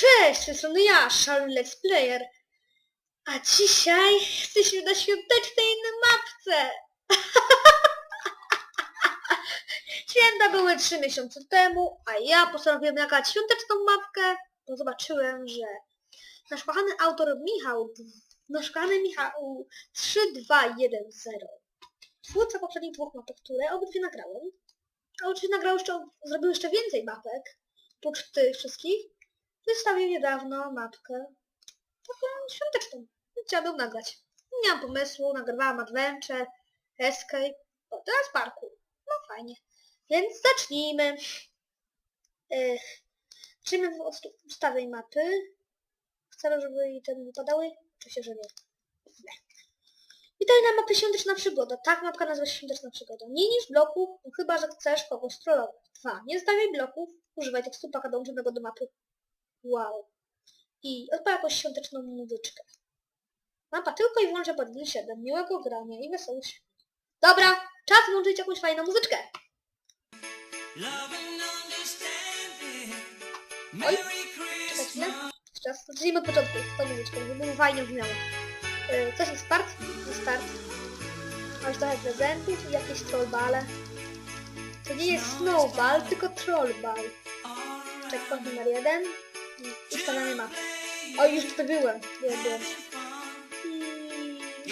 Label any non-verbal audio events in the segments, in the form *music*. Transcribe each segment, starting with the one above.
Cześć, strony ja, Szalony Let's Player. A dzisiaj jesteśmy na świątecznej mapce. *laughs* Święta były trzy miesiące temu, a ja postanowiłem nagrać świąteczną mapkę, bo zobaczyłem, że nasz kochany autor Michał, nasz kochany Michał 3210, twórca poprzednich dwóch mapek, które obydwie nagrałem, a oczywiście nagrał jeszcze, zrobił jeszcze więcej mapek, oprócz tych wszystkich, wystawił niedawno mapkę taką świąteczną. Chciałabym nagrać. Nie mam pomysłu, nagrywałam Adventure, Escape, o teraz parku. No fajnie. Więc zacznijmy. Ech, Zacznijmy od ustawień mapy. Chcę, żeby i ten wypadały? Oczywiście, że nie. nie. Witaj na mapie Świąteczna Przygoda. Tak, mapka nazywa się Świąteczna Przygoda. Nie niż bloków, no chyba, że chcesz kogoś trollować. Dwa. Nie stawiaj bloków. Używaj tekstu paka dołączonego do mapy. Wow. I odpal jakąś świąteczną muzyczkę. Mapa tylko i wyłącznie pod Win 7. Miłego grania i wesołych świąt. Dobra, czas włączyć jakąś fajną muzyczkę. Oj, czekaj chwilę. Raz. Zacznijmy od początku. Tą muzyczką, żeby fajnie brzmiało. Yy, coś jest start? To start. Masz trochę prezentów i jakieś trollbale. To nie jest snowball, tylko trollball. Checkpoint numer jeden. I ustawiamy mapę. O, już tutaj byłem. Byłem, byłem.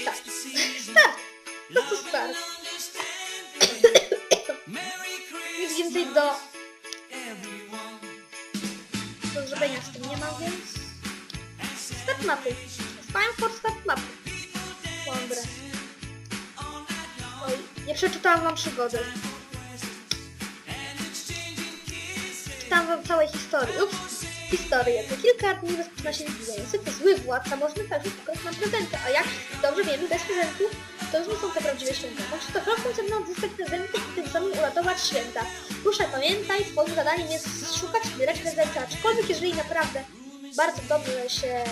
Tak. Start! Po prostu start. Nic więcej do, do zrobienia z tym nie ma, więc... Start mapy. Spałem for start mapy. Mądre. Oj, nie przeczytałam wam przygody. Czytałam wam całej historii. Ups, historię. Za kilka dni rozpoczyna się widzenie. Zwykle zły władca może także pokazać nam prezenty, a jak dobrze wiemy, bez prezentów to już nie są te prawdziwe święta. Musisz to krokiem ze mną odzyskać prezenty i tym samym uratować święta. Ruszaj, pamiętaj, twoim zadaniem jest szukać, zbierać prezenty, aczkolwiek jeżeli naprawdę bardzo dobrze się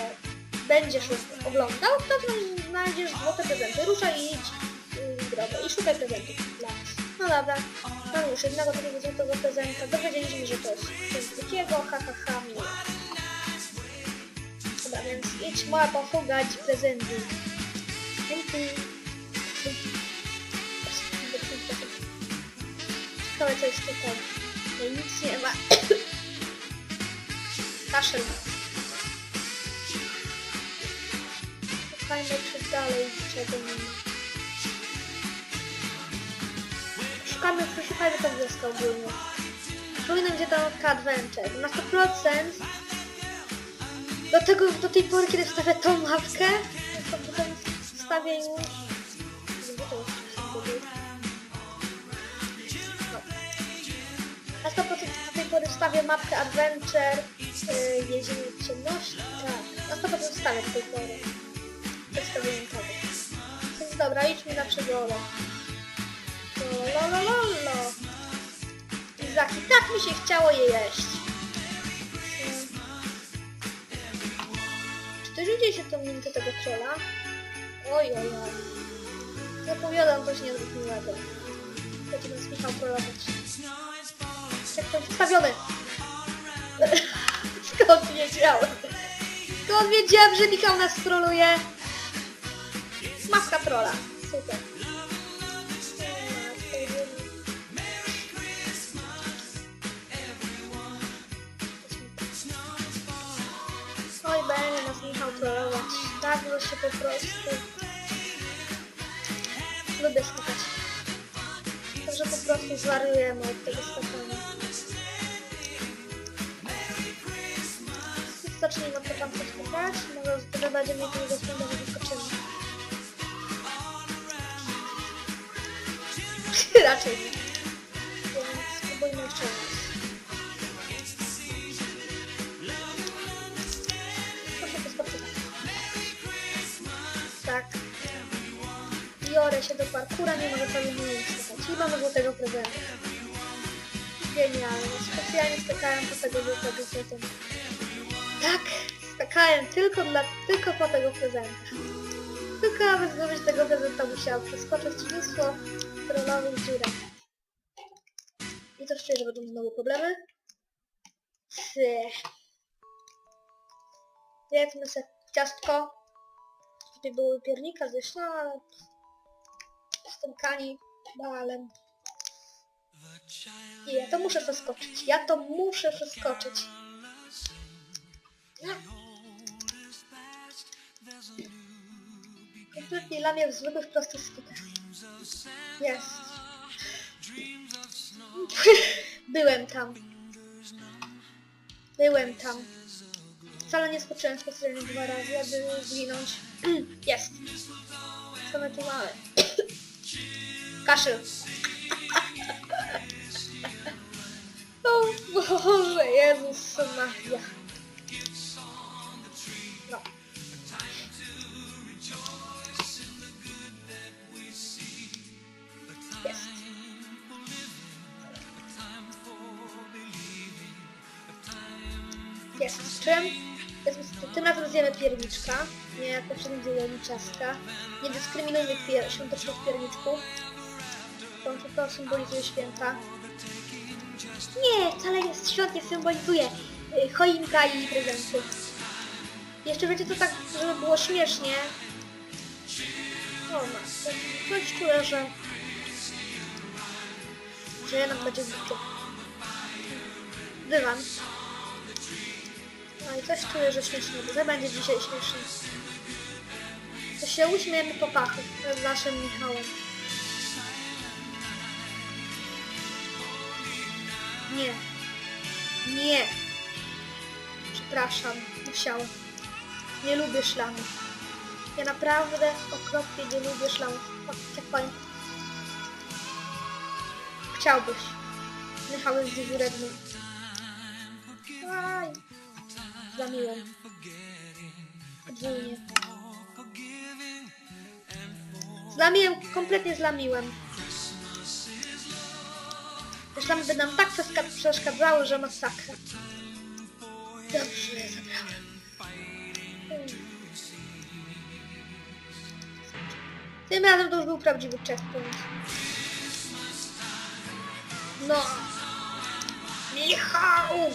będziesz oglądał, to znajdziesz złote prezenty. Ruszaj i idź y, drogę i szukaj prezentów dla nas. No dobra, mam już jednego takiego złotego prezenta. Dowiedzieliśmy, że to jest coś takiego, ha ha ha, miło. Dobra, więc idź ma poszukać prezenty. Dzięki. Ciekawe co jest tutaj. No nic nie ma. *coughs* Kaszel. Szukajmy czy dalej czego nie ma. Szukamy, przeszukajmy tą wioskę ogólnie. Przypominam, gdzie tam Adventure. Na 100% do tego, do tej pory, kiedy wstawię tą mapkę, to potem wstawię już... Na 100% do tej pory wstawię mapkę Adventure, yy, Więzienie Ciemności, tak. Na 100% wstawię do tej pory. Przedstawieniem tego. Więc dobra, idźmy na przygodę. Izaki, tak mi się chciało je jeść. Czy się tą minkę tego trolla? Oj, oj, oj. Zapowiadam coś niezwykłego. Będzie nas Michał trollować. Checkpoint wstawiony! *laughs* Skąd wiedziałem? Skąd wiedziałem, że Michał nas troluje? Maska trolla. Super. Że się po prostu... Lubię skakać. Także po prostu zwariujemy od tego skakania. Zacznijmy od początku skakać. Może wtedy będzie mieć tego słowa, że wyskoczymy. Raczej nie. Tak. Biorę się do parkura, nie mogę sobie nie skakać. I mamy złotego prezenta. Genialnie. Specjalnie skakałem po tego złotego prezenta. Tak, skakałem tylko, dla, tylko po tego prezenta. Tylko aby zdobyć tego prezenta musiałam przeskoczyć mnóstwo trollowych dziurek. I to szczerze, że będą znowu problemy. Sy. Jedzmy se ciastko. Były piernika ze no ale z tym kanibalem. The child I ja to muszę przeskoczyć. Ja to muszę przeskoczyć. No. is past. There's a new Kompletnie dla mnie w zwykłych prostych skutach. Jest. *laughs* Byłem tam. Byłem tam. Wcale nie skoczyłem specjalnie dwa razy, aby zginąć. *clears throat* Jest. Co my tu mamy? *clears throat* Kaszel. *laughs* O Boże, Jezus Maria. Razem zjemy pierniczka. Nie jak poprzednim zjemy ciastka. Nie dyskryminujmy pier świątecznych pierniczków. To, to symbolizuje święta. Nie, wcale jest świąt nie symbolizuje y, choinka i prezenty. Jeszcze będzie to tak, żeby było śmiesznie. O ma, coś czuję, że... że jednak będzie głupio. Dywan. No i coś czuję, że śmiesznie, że będzie dzisiaj śmiesznie. To się uśmiejemy po pachu z naszym Michałem. Nie. Nie. Przepraszam, musiałem. Nie lubię szlamów. Ja naprawdę okropnie nie lubię szlamów. Jak pani. Chciałbyś. Michał jest wredny. Aj. Zlamiłem. Podwójnie. Zlamiłem, kompletnie zlamiłem. Szlamy by nam tak przeszkadzały, że masakra. Dobrze. Tym razem to już był prawdziwy checkpoint. No. Michał!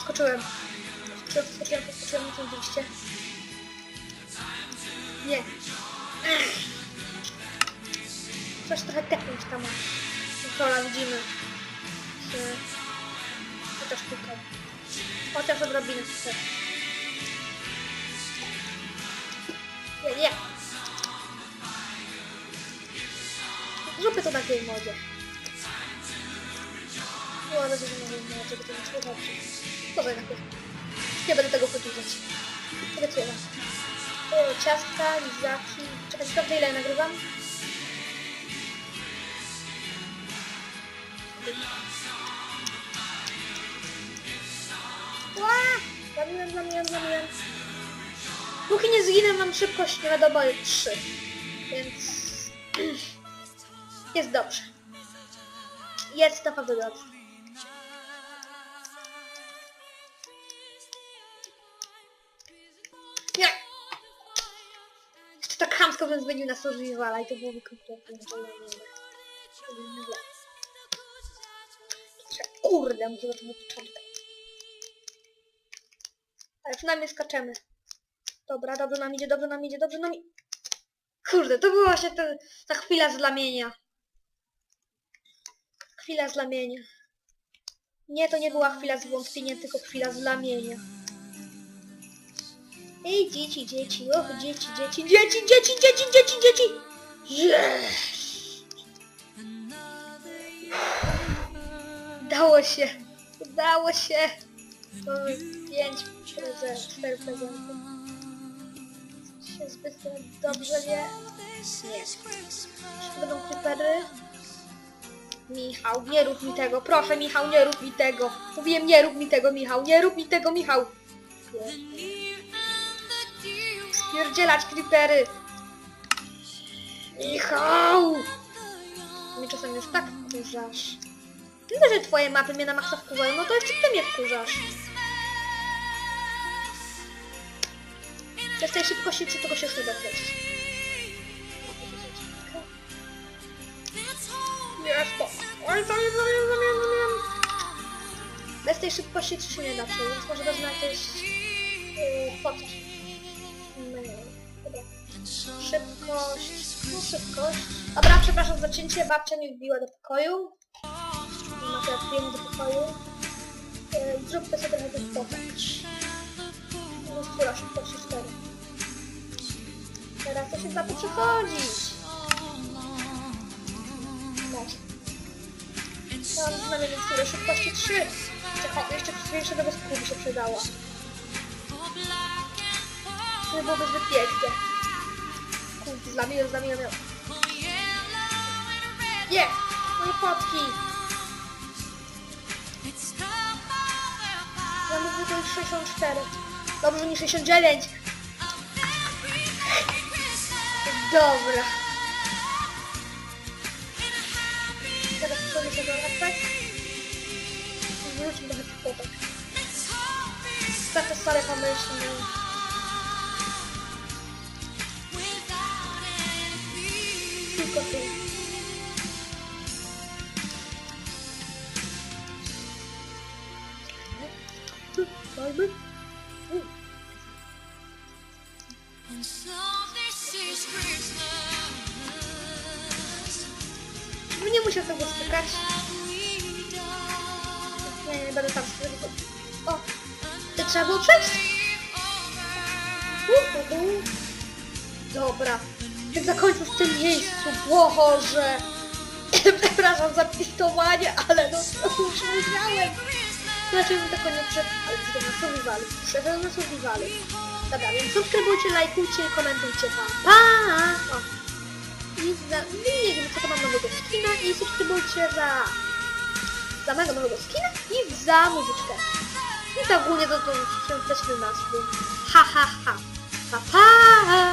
Skoczyłem. Skoczyłem, skoczyłem, skoczyłem, nie widzieliście. Nie. Ech. Coś trochę tepnąć tam. Kontrola widzimy. Że... Chociaż tylko. Chociaż odrobinę tutaj. Nie, nie. Zróbmy to na tej modzie. To nie szło dobrze. Dobra, na Nie będę tego podjudzać. Obiecuję wam. O, ciastka, lizaki. Czekaj, sprawdzę ile nagrywam. Ła! Zamiłem, zamiłem, zamiłem. Póki nie zginę, mam szybkość nie wiadomo 3. Więc... *clears throat* Jest dobrze. Jest naprawdę dobrze. Chamsko bym zmienił na survivala i to byłoby kompletnie. Kurde, muszę zacząć od początku. Ale przynajmniej skaczemy. Dobra, dobrze nam idzie, dobrze nam idzie, dobrze nam idzie. Kurde, to była właśnie ten, ta chwila zlamienia. Chwila zlamienia. Nie, to nie była chwila zwątpienia, tylko chwila zlamienia. Ej, dzieci, dzieci, och, dzieci, dzieci, dzieci, dzieci, dzieci, dzieci, dzieci! Yes! Udało się! Udało się! Mamy pięć prezentów, cztery prezenty. Się zbyt dobrze nie... Nie. Czy będą creepery? Michał, nie rób mi tego, proszę Michał, nie rób mi tego. Mówiłem, nie rób mi tego, Michał, nie rób mi tego, Michał. Spierdzielać creepery. Michał! Mnie czasem już tak wkurzasz. Tyle, że twoje mapy mnie na maksa wkurzają, no to jeszcze ty mnie wkurzasz. Przez tej szybkości czy tego się już nie. Jest to. Oj, zamiast, zamiast, zamiast. Bez tej szybkości to się nie da więc może wezmę jakieś yy, fotki. No. Szybkość, no szybkość. Dobra, przepraszam za cięcie, babcia mi wbiła do pokoju. No jak wbijemy do pokoju. Yy, zróbmy sobie trochę tych fotek. No która szybkości 4. Teraz to się da przechodzić. Może. Ja mam przynajmniej niektóre szybkości 3. Czekaj, jeszcze większa do bezpieku by się przydała. To byłoby zbyt pięknie. Kurde, zlamiłem, zlamiłem. Nie! Moje fotki! Ja mówię to już 64. Dobrze, nie 69. Dobra. Teraz przejdę się do. Wróćmy do tych fotek. Takie stare pomyślne. Tylko tu. Fajny. U. And so this is Christmas. Żeby nie musiał tego stykać. Nie, nie będę tam. O! Ty trzeba było przejść? U, u, u. Dobra. Jak zakończył w tym miejscu, Boże! Przepraszam za dyktowanie, ale no to już musiałem. Znaczy bym nie przed... Ale to na survivalu. Na survivalu. Dobra, więc subskrybujcie, lajkujcie komentujcie. Pa! pa! O. I za... Nie wiem, co to mam nowego skina i subskrybujcie za... Za mego nowego skina i za muzyczkę. I to ogólnie to, to świąteczny nastrój. Ha, ha, ha. Pa, pa!